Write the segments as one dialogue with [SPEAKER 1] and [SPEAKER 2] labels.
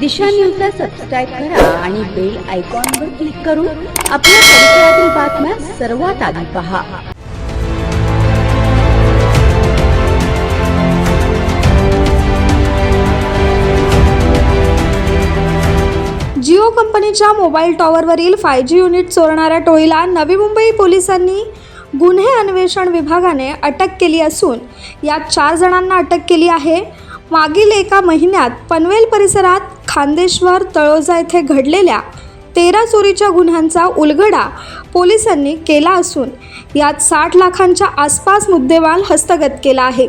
[SPEAKER 1] दिशा न्यूजला सबस्क्राईब करा आणि बेल आयकॉनवर क्लिक करून आपल्या परिसरातील बातम्या सर्वात आधी पहा.
[SPEAKER 2] जिओ कंपनीच्या मोबाईल टॉवरवरील फाय जी युनिट चोरणाऱ्या टोळीला नवी मुंबई पोलिसांनी गुन्हे अन्वेषण विभागाने अटक केली असून यात चार जणांना अटक केली आहे. मागील एका महिन्यात पनवेल परिसरात खांदेश्वर तळोजा येथे घडलेल्या तेरा चोरीच्या गुन्ह्यांचा उलगडा पोलिसांनी केला असून यात साठ लाखांच्या आसपास मुद्देमाल हस्तगत केला आहे.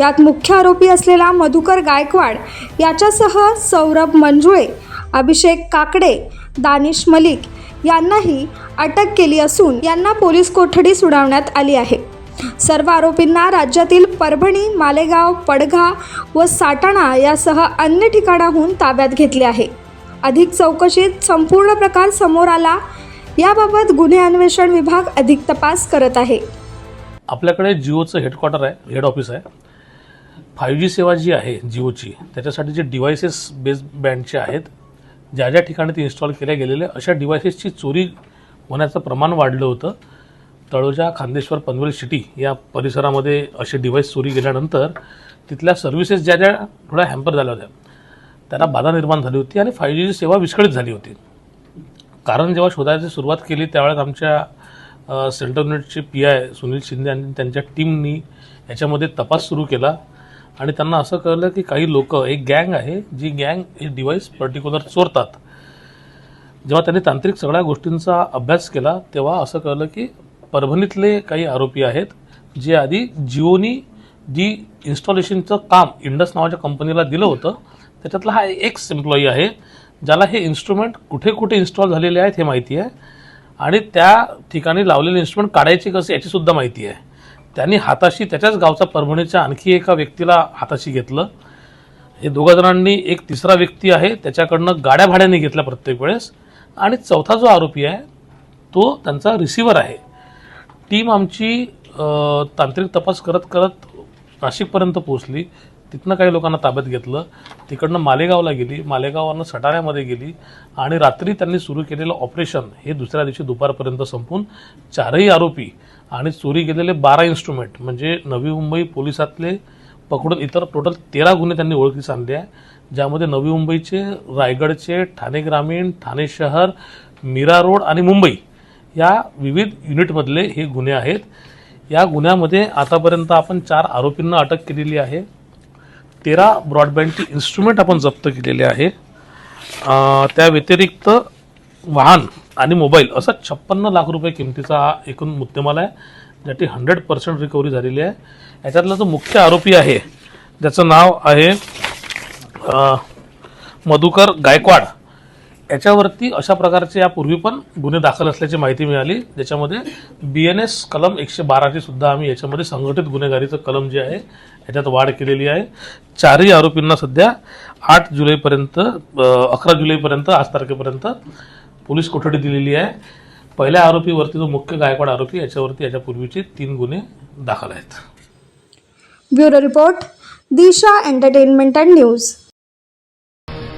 [SPEAKER 2] यात मुख्य आरोपी असलेला मधुकर गायकवाड याच्यासह सौरभ मंजुळे अभिषेक काकडे दानिश मलिक यांनाही अटक केली असून यांना पोलीस कोठडी सुनावण्यात आली आहे. सर्व आरोपींना राज्यातील परभणी मालेगाव पडघा व साटाणा यासह अन्य ठिकाणाहून ताब्यात घेतले आहे. अधिक चौकशीत संपूर्ण प्रकार समोर आला. याबाबत गुन्हे अन्वेषण विभाग अधिक तपास करत आहे.
[SPEAKER 3] आपल्याकडे जिओचं हेडक्वार्टर आहे हेड ऑफिस आहे. फायव्ह जी सेवा जी आहे जिओची त्याच्यासाठी जे डिव्हायसेस बेस बँडचे आहेत ज्या ज्या ठिकाणी ते इन्स्टॉल केल्या गेलेले अशा डिव्हायसेसची चोरी होण्याचं प्रमाण वाढलं होतं. तळोजा खांदेश्वर पनवेल सिटी या परिसरामध्ये असे डिव्हाइस चोरी गेल्यानंतर तिथल्या सर्व्हिसेस ज्या ज्या थोड्या हॅम्पर झाल्या होत्या त्यांना बाधा निर्माण झाली होती आणि फाय जीची सेवा विस्कळीत झाली होती. कारण जेव्हा शोधायची सुरुवात केली त्यावेळेस आमच्या सेंट्रल युनिटचे पी आय सुनील शिंदे आणि त्यांच्या टीमनी याच्यामध्ये तपास सुरू केला आणि त्यांना असं कळलं की काही लोक एक गँग आहे जी गँग हे डिव्हाइस पर्टिक्युलर चोरतात. जेव्हा त्यांनी तांत्रिक सगळ्या गोष्टींचा अभ्यास केला तेव्हा असं कळलं की परभणीतले काही आरोपी आहेत जे आधी जिओनी जी इन्स्टॉलेशनचं काम इंडस नावाच्या कंपनीला दिलं होतं. त्याच्यातला हा एक्स एम्प्लॉई आहे ज्याला हे इन्स्ट्रुमेंट कुठे कुठे इन्स्टॉल झालेले आहेत हे माहिती आहे. आणि त्या ठिकाणी लावलेले इन्स्ट्रुमेंट काढायचे कसे याचीसुद्धा माहिती आहे. त्यांनी हाताशी त्याच्याच गावचा परभणीच्या आणखी एका व्यक्तीला हाताशी घेतलं. हे दोघा जणांनी एक तिसरा व्यक्ती आहे त्याच्याकडनं गाड्या भाड्याने घेतल्या प्रत्येक वेळेस. आणि चौथा जो आरोपी आहे तो त्यांचा रिसिव्हर आहे. टीम आमची तांत्रिक तपास करत करत नाशिकपर्यंत पोहोचली. तिथनं काही लोकांना ताब्यात घेतलं. तिकडनं मालेगावला गेली. मालेगावानं सटाण्यामध्ये गेली. आणि रात्री त्यांनी सुरू केलेलं ऑपरेशन हे दुसऱ्या दिवशी दुपारपर्यंत संपून चारही आरोपी आणि चोरी गेलेले बारा इन्स्ट्रुमेंट म्हणजे नवी मुंबई पोलिसातले पकडून इतर टोटल तेरा गुन्हे त्यांनी ओळखीस आणले आहे ज्यामध्ये नवी मुंबईचे रायगडचे ठाणे ग्रामीण ठाणे शहर मीरा रोड आणि मुंबई या विविध युनिटमधले हे गुन्हे आहेत. या गुन्ह्यामध्ये आतापर्यंत आपण चार आरोपींना अटक केलेली आहे. तेरा ब्रॉडबँडची इन्स्ट्रुमेंट आपण जप्त केलेले आहे. त्या व्यतिरिक्त वाहन आणि मोबाईल असा छप्पन्न लाख रुपये किमतीचा हा एकूण मुद्देमाल आहे. ज्याची हंड्रेड पर्सेंट रिकव्हरी झालेली आहे. याच्यातला जो मुख्य आरोपी आहे ज्याचं नाव आहे मधुकर गायकवाड. याच्यावरती अशा प्रकारचे यापूर्वी पण गुन्हे दाखल असल्याची माहिती मिळाली. ज्याच्यामध्ये बी एन एस कलम एकशे बाराची सुद्धा आम्ही याच्यामध्ये संघटित गुन्हेगारीचं कलम जे आहे याच्यात वाढ केलेली आहे. चारही आरोपींना सध्या आठ जुलैपर्यंत अकरा जुलैपर्यंत आज तारखेपर्यंत पोलीस कोठडी दिलेली आहे. पहिल्या आरोपीवरती जो मुख्य गायकवाड आरोपी याच्यावरती याच्यापूर्वीचे तीन गुन्हे दाखल आहेत.
[SPEAKER 2] Bureau report Disha entertainment and news.